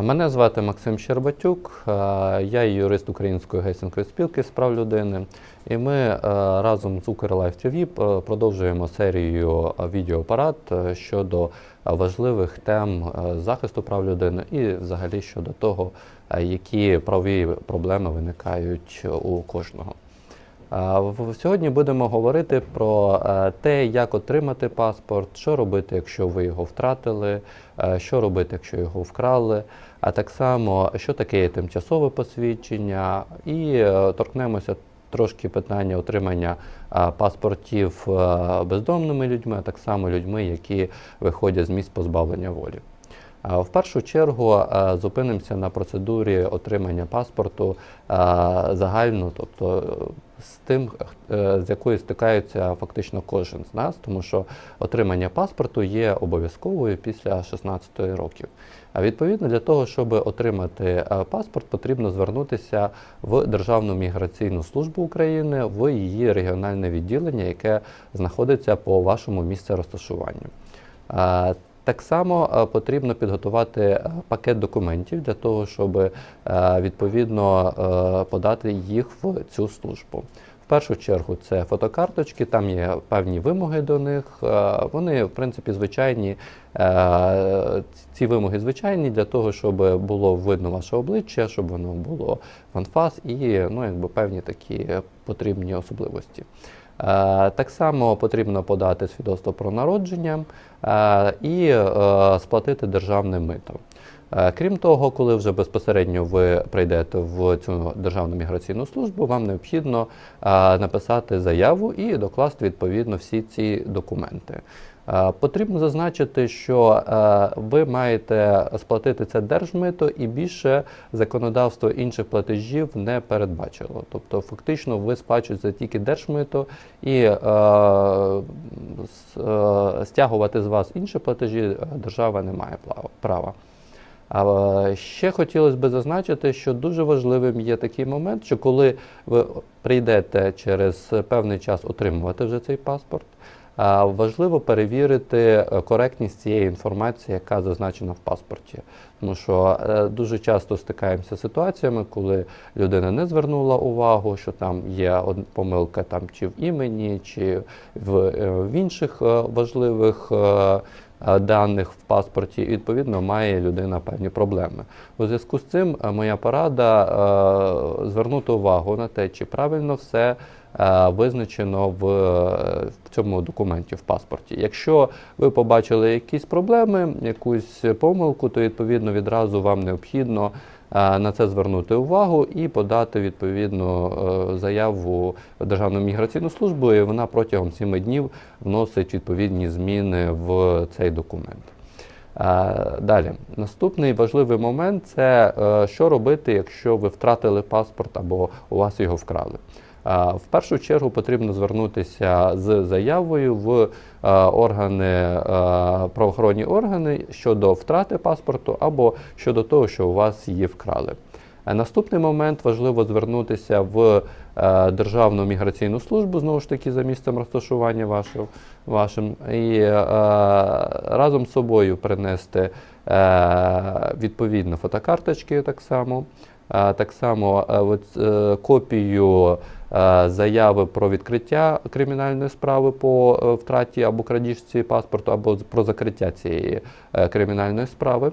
Мене звати Максим Щербатюк, я юрист Української гельсінської спілки з прав людини. І ми е, разом з Укрлайф ТВ е, продовжуємо серію е, відеопарад щодо важливих тем захисту прав людини і взагалі щодо того, які правові проблеми виникають у кожного. Сьогодні будемо говорити про е, те, як отримати паспорт, що робити, якщо ви його втратили, е, що робити, якщо його вкрали, а так само, що таке тимчасове посвідчення, і е, торкнемося трошки питання отримання паспортів бездомними людьми, а так само людьми, які виходять з місць позбавлення волі. В першу чергу е, зупинимося на процедурі отримання паспорту е, загально, тобто е, з тим, з якою стикається фактично кожен з нас, тому що отримання паспорту є обов'язковою після 16 років. А відповідно для того, щоб отримати паспорт, потрібно звернутися в Державну міграційну службу України в її регіональне відділення, яке знаходиться по вашому місцю розташування. Так само е, потрібно підготувати е, пакет документів для того, щоб е, відповідно подати їх в цю службу. В першу чергу це фотокарточки, там є певні вимоги до них. Вони, в принципі, звичайні. Ці вимоги звичайні для того, щоб було видно ваше обличчя, щоб воно було в анфас і ну, якби певні такі потрібні особливості. Е, Так само потрібно подати свідоцтво про народження е, і е, сплатити державне мито. Крім того, коли вже безпосередньо ви прийдете в цю державну міграційну службу, вам необхідно написати заяву і докласти відповідно всі ці документи. Е, Потрібно зазначити, що е, ви маєте сплатити це держмито і більше законодавство інших платежів не передбачило. Тобто, фактично, ви сплачуєте тільки держмито і е, е, стягувати з вас інші платежі держава не має права. А ще хотілося б зазначити, що дуже важливим є такий момент, що коли ви прийдете через певний час отримувати вже цей паспорт, важливо перевірити е, коректність цієї інформації, яка зазначена в паспорті. Тому що е, дуже часто стикаємося з ситуаціями, коли людина не звернула увагу, що там є помилка там чи в імені, чи в, е, в інших важливих. даних в паспорті, відповідно має людина певні проблеми. У зв'язку з цим моя порада звернути увагу на те, чи правильно все визначено в, е, в цьому документі в паспорті. Якщо ви побачили якісь проблеми, якусь помилку, то відповідно відразу вам необхідно е, на це звернути увагу і подати відповідну е, заяву в Державну міграційну службу, і вона протягом 7 днів вносить відповідні зміни в цей документ. Е, Далі, наступний важливий момент це е, що робити, якщо ви втратили паспорт або у вас його вкрали. В першу чергу потрібно звернутися з заявою в е, органи, е, правоохоронні органи щодо втрати паспорту або щодо того, що у вас її вкрали. Е, Наступний момент важливо звернутися в Державну міграційну службу, знову ж таки, за місцем розташування вашого, вашим, і разом з собою принести відповідно фотокарточки так само. Е, Так само е, е, копію е, заяви про відкриття кримінальної справи по е, втраті або крадіжці паспорту, або про закриття цієї е, кримінальної справи.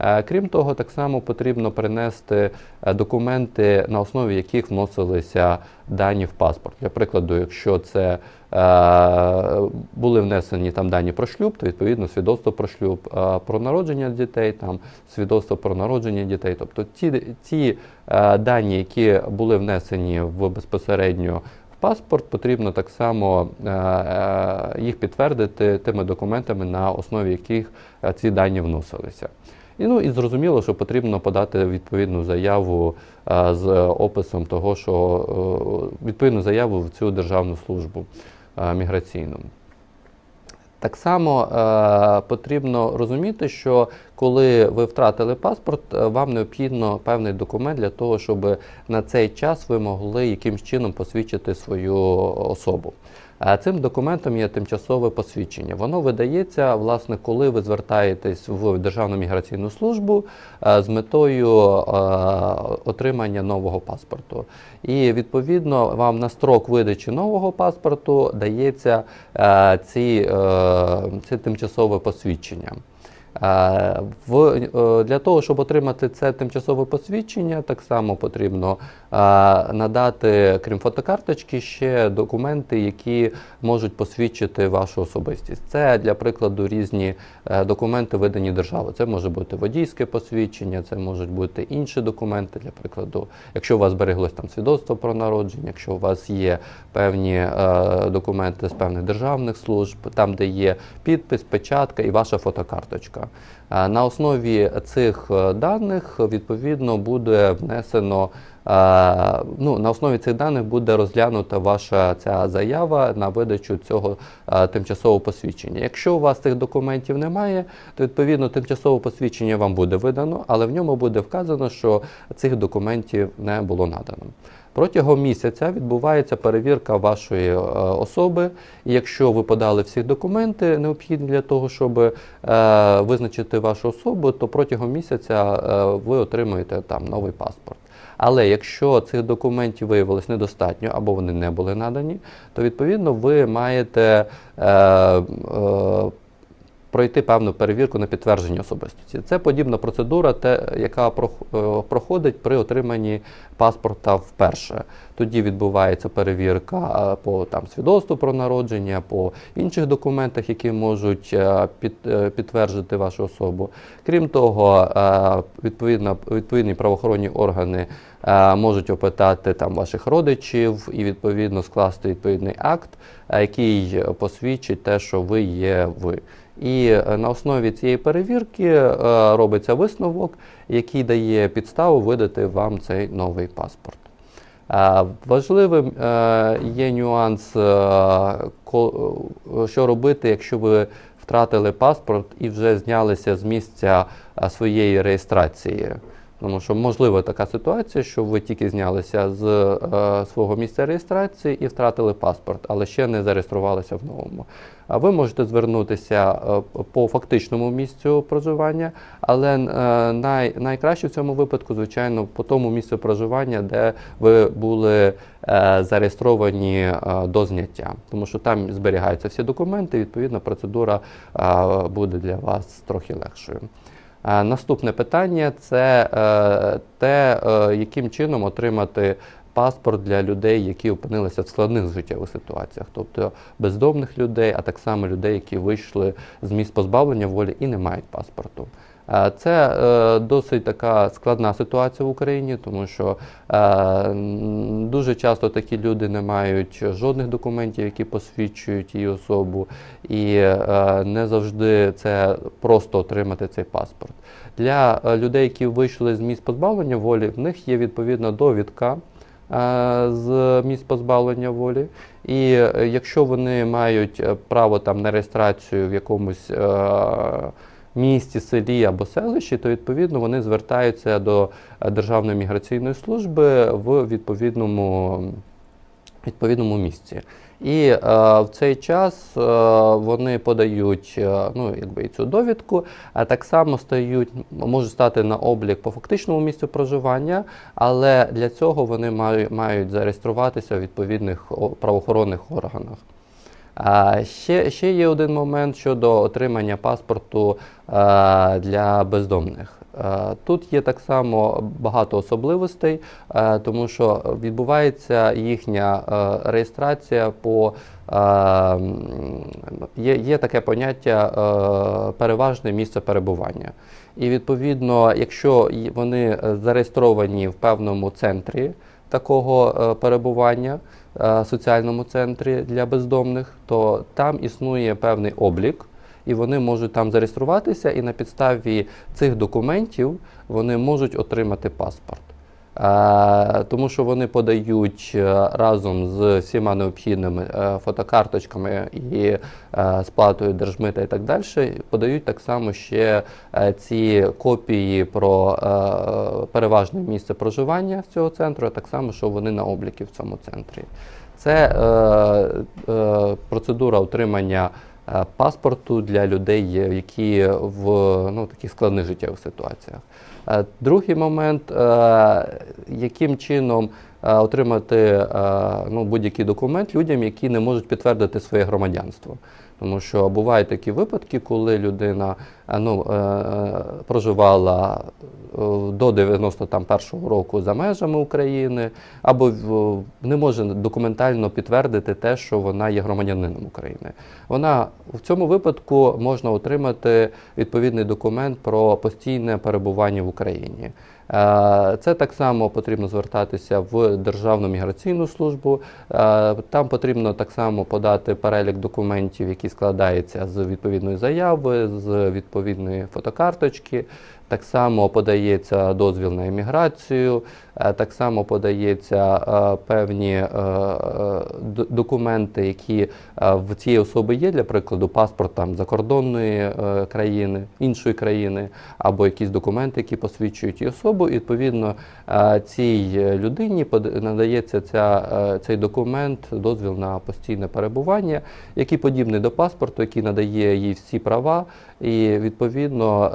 Е, Крім того, так само потрібно принести е, документи, на основі яких вносилися дані в паспорт. Для прикладу, якщо це е, були внесені там дані про шлюб, то відповідно свідоцтво про шлюб, про народження дітей, там свідоцтво про народження дітей. Тобто ті, ті дані, які були внесені в безпосередньо в паспорт, потрібно так само їх підтвердити тими документами, на основі яких ці дані вносилися. І, ну, і зрозуміло, що потрібно подати відповідну заяву е, з описом того, що е, відповідну заяву в цю державну службу е, міграційну. Так само е, потрібно розуміти, що коли ви втратили паспорт, вам необхідно певний документ для того, щоб на цей час ви могли якимсь чином посвідчити свою особу. Цим документом є тимчасове посвідчення. Воно видається, власне, коли ви звертаєтесь в Державну міграційну службу е, з метою е, отримання нового паспорту. І відповідно вам на строк видачі нового паспорту дається е, ці, це тимчасове посвідчення. Е, е, для того, щоб отримати це тимчасове посвідчення, так само потрібно е, надати, крім фотокарточки, ще документи, які можуть посвідчити вашу особистість. Це для прикладу різні документи, видані державою. Це може бути водійське посвідчення, це можуть бути інші документи. Для прикладу, якщо у вас збереглось там свідоцтво про народження, якщо у вас є певні документи з певних державних служб, там де є підпис, печатка і ваша фотокарточка. Е, На основі цих е, даних відповідно буде внесено. е, Ну, на основі цих даних буде розглянута ваша ця заява на видачу цього тимчасового посвідчення. Якщо у вас цих документів немає, то відповідно тимчасове посвідчення вам буде видано, але в ньому буде вказано, що цих документів не було надано. Протягом місяця відбувається перевірка вашої е, особи, і якщо ви подали всі документи необхідні для того, щоб е, визначити вашу особу, то протягом місяця е, ви отримаєте там новий паспорт. Але якщо цих документів виявилось недостатньо або вони не були надані, то відповідно ви маєте е, е, пройти певну перевірку на підтвердження особистості. Це подібна процедура, те, яка е, проходить при отриманні паспорта вперше. Тоді відбувається перевірка е, по там свідоцтву про народження, по інших документах, які можуть е, під, підтвердити вашу особу. Крім того, відповідно, відповідні правоохоронні органи можуть опитати там ваших родичів і відповідно скласти відповідний акт, який посвідчить те, що ви є ви. І е, на основі цієї перевірки е, робиться висновок, який дає підставу видати вам цей новий паспорт. Е, Важливим є нюанс, що робити, якщо ви втратили паспорт і вже знялися з місця своєї реєстрації. Тому що можлива така ситуація, що ви тільки знялися з е, свого місця реєстрації і втратили паспорт, але ще не зареєструвалися в новому. А ви можете звернутися е, по фактичному місцю проживання, але е, най, найкраще в цьому випадку, звичайно, по тому місцю проживання, де ви були е, зареєстровані е, до зняття, тому що там зберігаються всі документи. Відповідно, процедура е, буде для вас трохи легшою. Наступне питання це е, те, е, яким чином отримати паспорт для людей, які опинилися в складних життєвих ситуаціях, тобто бездомних людей, а так само людей, які вийшли з місць позбавлення волі і не мають паспорту. Е, Це е, досить така складна ситуація в Україні, тому що е, дуже часто такі люди не мають жодних документів, які посвідчують її особу, і не завжди це просто отримати цей паспорт. Для людей, які вийшли з місць позбавлення волі, в них є відповідна довідка з місць позбавлення волі. І якщо вони мають право там на реєстрацію в якомусь місті, селі або селищі, то відповідно вони звертаються до е, Державної міграційної служби в відповідному, відповідному місці. І е, в цей час е, вони подають е, ну, якби, і цю довідку, а так само стають, можуть стати на облік по фактичному місцю проживання, але для цього вони мають, мають зареєструватися в відповідних правоохоронних органах. А ще, ще є один момент щодо отримання паспорту е, для бездомних. Е, Тут є так само багато особливостей, е, тому що відбувається їхня реєстрація по є, є таке поняття переважне місце перебування. І відповідно, якщо вони зареєстровані в певному центрі такого е, перебування, в соціальному центрі для бездомних, то там існує певний облік, і вони можуть там зареєструватися, і на підставі цих документів вони можуть отримати паспорт. Е, Тому що вони подають е, разом з всіма необхідними е, фотокарточками і сплатою держмита і так далі, подають так само ще ці копії про переважне місце проживання цього центру, а так само, що вони на обліки в цьому центрі. Це е, е, процедура отримання паспорту для людей, які в ну, таких складних життєвих ситуаціях. Е, Другий момент, е, яким чином отримати е, ну, будь-який документ людям, які не можуть підтвердити своє громадянство. Тому що бувають такі випадки, коли людина е, ну, е, е, проживала е, до 91-го року за межами України, або не може документально підтвердити те, що вона є громадянином України. Вона в цьому випадку можна отримати відповідний документ про постійне перебування в Україні. Е, Це так само потрібно звертатися в Державну міграційну службу. Е, Там потрібно так само подати перелік документів, які складаються з відповідної заяви, з відповідної фотокарточки. Так само подається дозвіл на еміграцію, е, так само подається е, певні е, документи, які в цієї особи є, для прикладу, паспорт там закордонної країни, іншої країни, або якісь документи, які посвідчують її особу. І, відповідно, цій людині надається ця, цей документ, дозвіл на постійне перебування, який подібний до паспорту, який надає їй всі права. І відповідно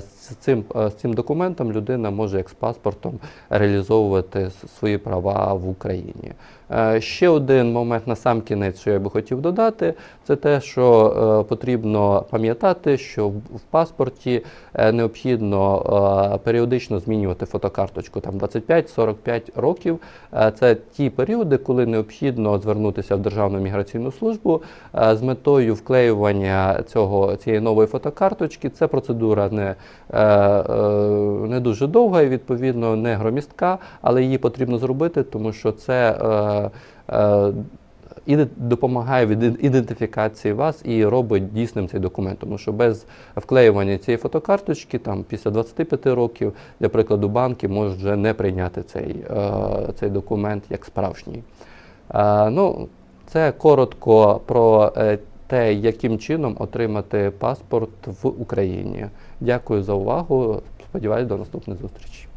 з цим, е, з цим документом людина може як з паспортом реалізовувати свої права в Україні. Е, Ще один момент на сам кінець, що я би хотів додати, це те, що е, потрібно пам'ятати, що в паспорті необхідно періодично змінювати фотокарточку. Там 25-45 років. Це ті періоди, коли необхідно звернутися в Державну міграційну службу з метою вклеювання цього цієї нової фотокарточки. Це процедура не, е, не дуже довга і відповідно не громістка, але її потрібно зробити, тому що це. е, е, допомагає в ідентифікації вас і робить дійсним цей документ. Тому що без вклеювання цієї фотокарточки, там після 25 років, для прикладу, банки можуть вже не прийняти цей, цей документ як справжній. Ну, це коротко про те, яким чином отримати паспорт в Україні. Дякую за увагу. Сподіваюсь, до наступної зустрічі.